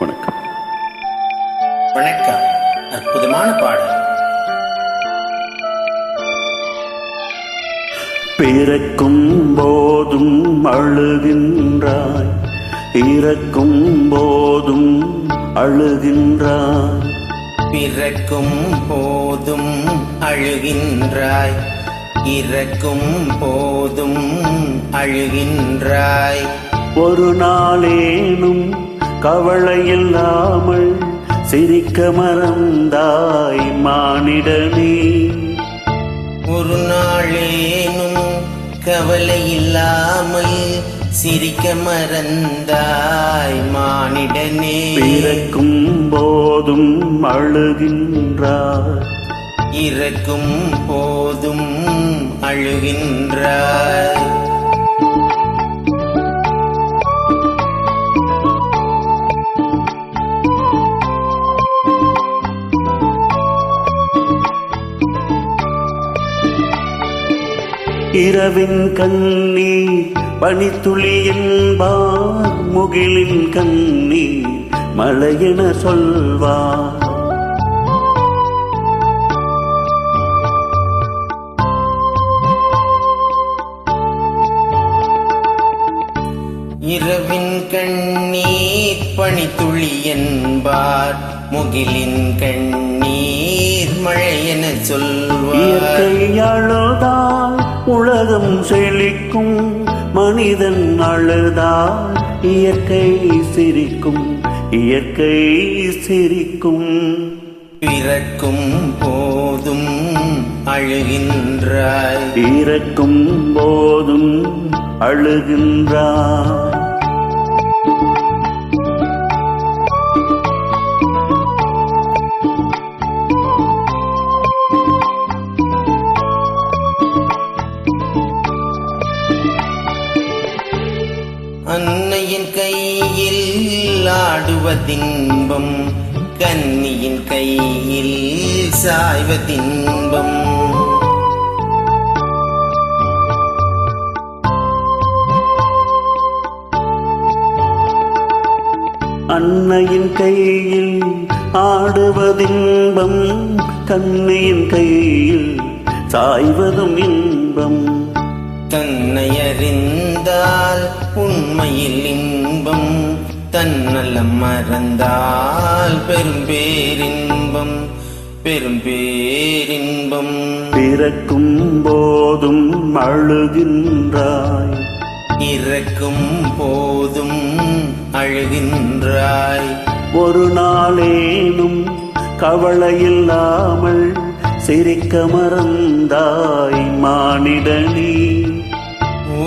வணக்கம். வணக்கம். அற்புதமான பாடல். பிறக்கும் போதும் அழுகின்றாய். இறக்கும் போதும் அழுகின்றாய். பிறக்கும் போதும் அழுகின்றாய். இறக்கும் போதும் அழுகின்றாய். ஒரு நாளேனும் கவலை இல்லாமல் சிரிக்க மறந்தாய் மானிடனே. ஒரு நாளேனும் கவலை இல்லாமல் சிரிக்க மறந்தாய் மானிடனே. பிறக்கும் போதும் அழுகின்றாய் இறக்கும் போதும் அழுகின்றாய் இரவின் கண்ணீர் பனித்துளி என்பார் முகிலின் கண்ணீர் மழையென சொல்வார். இரவின் கண்ணீர் பனித்துளி என்பார் முகிலின் கண்ணீர் மழை என சொல்வார். இயற்கை உலகம் செழிக்கும். மனிதன் அழுதால் இயற்கை சிரிக்கும். இயற்கை சிரிக்கும். பிறக்கும் போதும் அழுகின்றாய். இறக்கும் போதும் அழுகின்றாய். அன்னையின் கையில் ஆடுவதின்பம் கன்னியின் கையில் சாய்வதின்பம் அன்னையின் கையில் ஆடுவதின்பம் கண்ணியின் கையில் சாய்வதும் இன்பம். தன்னை அறிந்தால் உண்மையில் இன்பம். தன்னலம் மறந்தால் பெரும் பேரின்பம். பெரும் பேரின்பம். பிறக்கும் போதும் அழுகின்றாய். இறக்கும் போதும் அழுகின்றாய். ஒரு நாளேனும் கவலை இல்லாமல் சிரிக்க மறந்தாய் மானிடனே